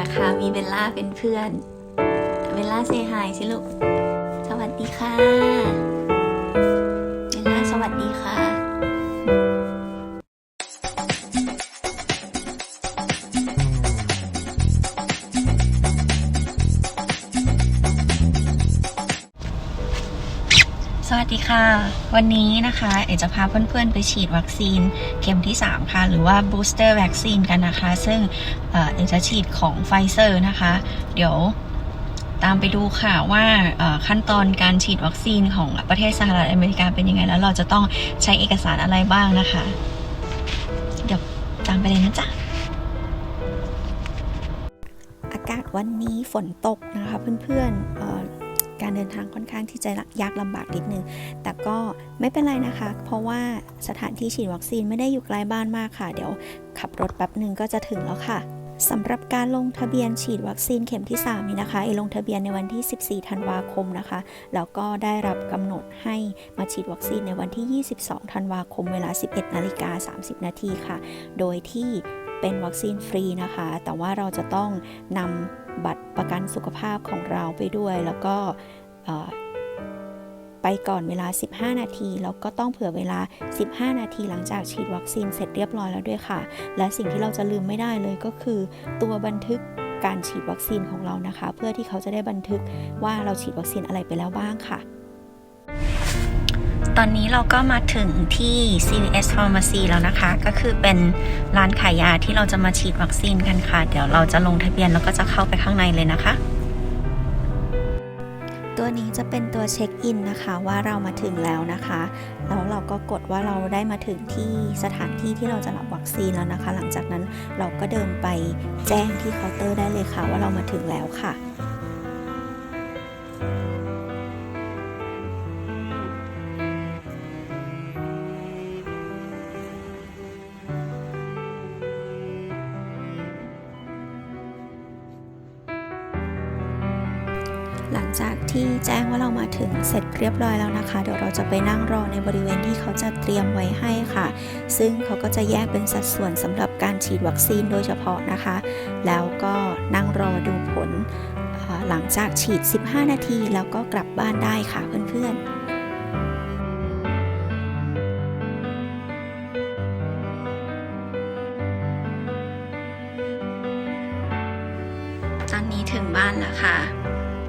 นะคะ มีเบลล่าเป็นเพื่อน เบลล่าเซฮายสิลูก สวัสดีค่ะ เบลล่าสวัสดีค่ะ สวัสดีค่ะ วันนี้นะคะ เอจะพาเพื่อนๆไปฉีดวัคซีนเข็มที่ 3 ค่ะ หรือว่า booster vaccine กันนะคะ ซึ่งเอ่อเอจะฉีดของไฟเซอร์นะคะ เดี๋ยวตามไปดูค่ะว่าขั้นตอนการฉีดวัคซีนของประเทศสหรัฐอเมริกาเป็นยังไง แล้วเราจะต้องใช้เอกสารอะไรบ้างนะคะ เดี๋ยวตามไปเลยนะจ๊ะอากาศวันนี้ฝนตกนะคะเพื่อนๆ การเดินทางค่อนข้างที่จะยากลำบากนิดนึง แต่ก็ไม่เป็นไรนะคะ เพราะว่าสถานที่ฉีดวัคซีนไม่ได้อยู่ไกลบ้านมากค่ะ เดี๋ยวขับรถแป๊บหนึ่งก็จะถึงแล้วค่ะสำหรับการลงทะเบียนฉีดวัคซีนเข็มที่ 3 นี้นะคะเอลงทะเบียนในวันที่ 14 ธันวาคมนะคะ แล้วก็ได้รับกำหนดให้มาฉีดวัคซีนในวันที่ 22 ธันวาคมเวลา 11 นาฬิกา 30 นาทีค่ะ โดยที่เป็นวัคซีนฟรีนะคะ แต่ว่าเราจะต้องนำ บัตรประกันสุขภาพของเราไปด้วย แล้วก็ไปก่อนเวลา 15 นาที แล้วก็ต้องเผื่อเวลา 15 นาทีหลังจากฉีดวัคซีนเสร็จเรียบร้อยแล้วด้วยค่ะ และสิ่งที่เราจะลืมไม่ได้เลยก็คือ ตัวบันทึกการฉีดวัคซีนของเรานะคะ เพื่อที่เขาจะได้บันทึกว่าเราฉีดวัคซีนอะไรไปแล้วบ้างค่ะ ตอนนี้เราก็มาถึงที่ CVS Pharmacy แล้วนะคะ ก็คือเป็นร้านขายยาที่เราจะมาฉีดวัคซีนกันค่ะ เดี๋ยวเราจะลงทะเบียนแล้วก็จะเข้าไปข้างในเลยนะคะ ตัวนี้จะเป็นตัวเช็คอินนะคะว่าเรามาถึงแล้วนะคะ แล้วเราก็กดว่าเราได้มาถึงที่สถานที่ที่เราจะรับวัคซีนแล้วนะคะ หลังจากนั้นเราก็เดินไปแจ้งที่เคาน์เตอร์ได้เลยค่ะ ว่าเรามาถึงแล้วค่ะ หลังจากที่แจ้งว่าเรามาถึงเสร็จเรียบร้อยแล้วนะคะ เดี๋ยวเราจะไปนั่งรอในบริเวณที่เขาจะเตรียมไว้ให้ค่ะ ซึ่งเขาก็จะแยกเป็นสัดส่วนสำหรับการฉีดวัคซีนโดยเฉพาะนะคะ แล้วก็นั่งรอดูผลหลังจากฉีด 15 นาทีแล้วก็กลับบ้านได้ค่ะเพื่อนๆตอนนี้ถึงบ้านแล้วค่ะ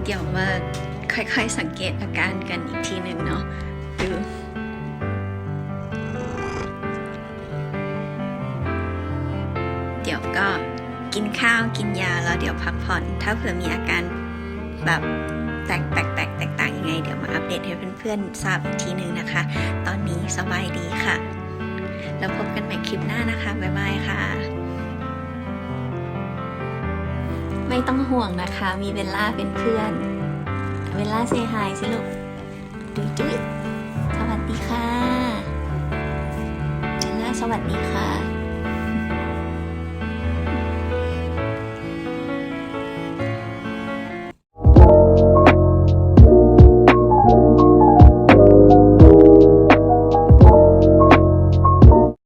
เดี๋ยวมาค่อยๆสังเกตอาการกันอีกทีหนึ่งเนาะดูเดี๋ยวก็กินข้าวกินยาแล้วเดี๋ยวพักผ่อน ถ้าเผื่อมีอาการแบบแตกแตกแตกแตกต่างยังไง เดี๋ยวมาอัปเดตให้เพื่อนๆทราบอีกทีหนึ่งนะคะ ตอนนี้สบายดีค่ะ แล้วพบกันใหม่คลิปหน้านะคะ บ๊ายบายค่ะ ไม่ต้องห่วงนะคะ มีเบลล่าเป็นเพื่อน เบลล่าเซฮายสิลูกดุยดุยสวัสดีค่ะ เบลล่าสวัสดีค่ะ